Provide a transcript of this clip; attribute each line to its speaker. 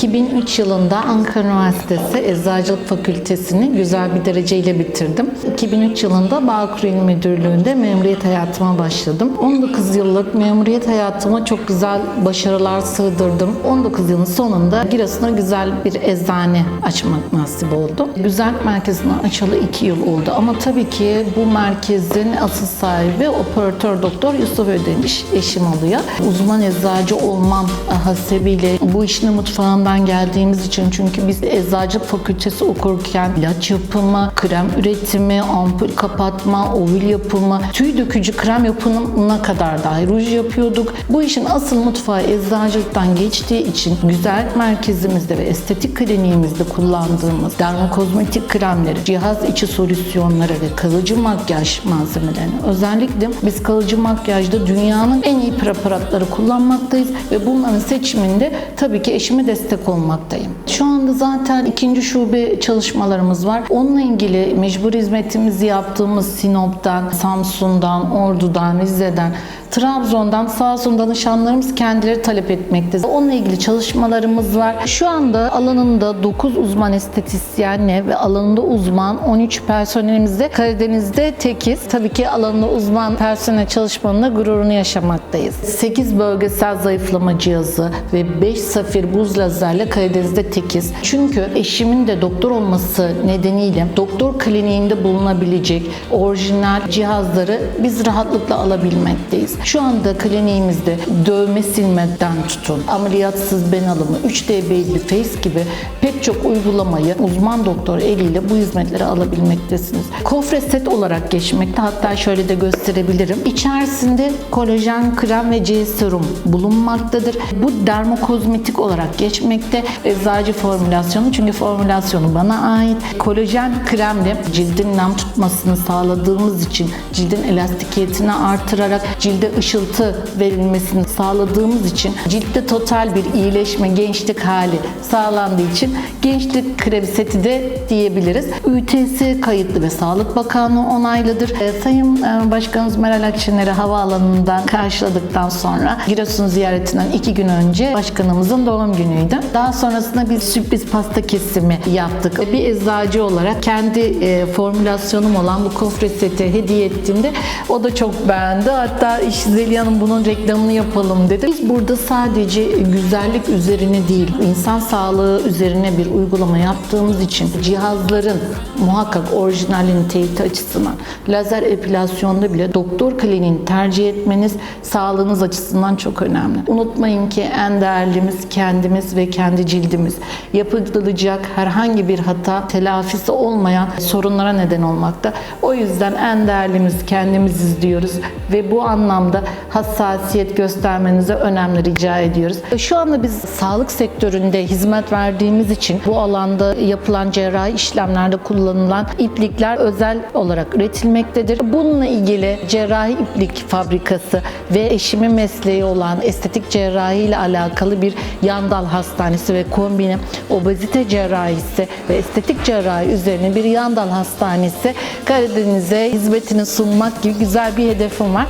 Speaker 1: 2003 yılında Ankara Üniversitesi Eczacılık Fakültesini güzel bir dereceyle bitirdim. 2003 yılında Bağkur İl Müdürlüğü'nde memuriyet hayatıma başladım. 19 yıllık memuriyet hayatıma çok güzel başarılar sığdırdım. 19 yılın sonunda Giresun'a güzel bir eczane açmak nasip oldu. Güzel merkezinin açılı 2 yıl oldu ama tabii ki bu merkezin asıl sahibi operatör doktor Yusuf Ödemiş eşim oluyor. Uzman eczacı olmam hasebiyle bu işin mutfağından geldiğimiz için çünkü biz eczacılık fakültesi okurken ilaç yapımı, krem üretimi, ampul kapatma, ovül yapımı, tüy dökücü krem yapımına kadar dahi ruj yapıyorduk. Bu işin asıl mutfağı eczacılıktan geçtiği için güzel merkezimizde ve estetik kliniğimizde kullandığımız dermokozmetik kremleri, cihaz içi solüsyonları ve kalıcı makyaj malzemelerini özellikle biz kalıcı makyajda dünyanın en iyi preparatları kullanmaktayız ve bunların seçiminde tabii ki eşime destek olmaktayım. Şu anda zaten ikinci şube çalışmalarımız var. Onunla ilgili mecbur hizmetimizi yaptığımız Sinop'tan, Samsun'dan, Ordu'dan, Rize'den Trabzon'dan sağ olsun danışanlarımız kendileri talep etmekte. Onunla ilgili çalışmalarımız var. Şu anda alanında 9 uzman estetisyenle ve alanında uzman 13 personelimizde Karadeniz'de tekiz. Tabii ki alanında uzman personel çalışmanın da gururunu yaşamaktayız. 8 bölgesel zayıflama cihazı ve 5 safir buz lazerle Karadeniz'de tekiz. Çünkü eşimin de doktor olması nedeniyle doktor kliniğinde bulunabilecek orijinal cihazları biz rahatlıkla alabilmekteyiz. Şu anda kliniğimizde dövme silmeden tutun, ameliyatsız ben alımı, 3D belli face gibi pek çok uygulamayı uzman doktor eliyle bu hizmetleri alabilmektesiniz. Kofre set olarak geçmekte hatta şöyle de gösterebilirim. İçerisinde kolajen krem ve C serum bulunmaktadır. Bu dermokozmetik olarak geçmekte. Eczacı formülasyonu çünkü formülasyonu bana ait. Kolajen kremle cildin nem tutmasını sağladığımız için cildin elastikiyetini artırarak cilde ışıltı verilmesini sağladığımız için ciltte total bir iyileşme, gençlik hali sağlandığı için gençlik krem seti de diyebiliriz. ÜTS kayıtlı ve Sağlık Bakanlığı onaylıdır. E, Sayın e, Başkanımız Meral Akşener'i havaalanından karşıladıktan sonra Giresun ziyaretinden iki gün önce başkanımızın doğum günüydü. Daha sonrasında bir sürpriz pasta kesimi yaptık. Bir eczacı olarak kendi e, formülasyonum olan bu kofre seti hediye ettiğimde o da çok beğendi. Hatta iş Zeliha Hanım bunun reklamını yapalım dedi. Biz burada sadece güzellik üzerine değil, insan sağlığı üzerine bir uygulama yaptığımız için cihazların muhakkak orijinalini teyit açısından lazer epilasyonda bile doktor kliniğini tercih etmeniz sağlığınız açısından çok önemli. Unutmayın ki en değerlimiz kendimiz ve kendi cildimiz. Yapılacak herhangi bir hata telafisi olmayan sorunlara neden olmakta. O yüzden en değerlimiz kendimiziz diyoruz ve bu anlamda hassasiyet göstermenize önemli rica ediyoruz. Şu anda biz sağlık sektöründe hizmet verdiğimiz için bu alanda yapılan cerrahi işlemlerde kullanılan iplikler özel olarak üretilmektedir. Bununla ilgili cerrahi iplik fabrikası ve eşimin mesleği olan estetik cerrahi ile alakalı bir yandal hastanesi ve kombine obezite cerrahisi ve estetik cerrahi üzerine bir yandal hastanesi Karadeniz'e hizmetini sunmak gibi güzel bir hedefim var.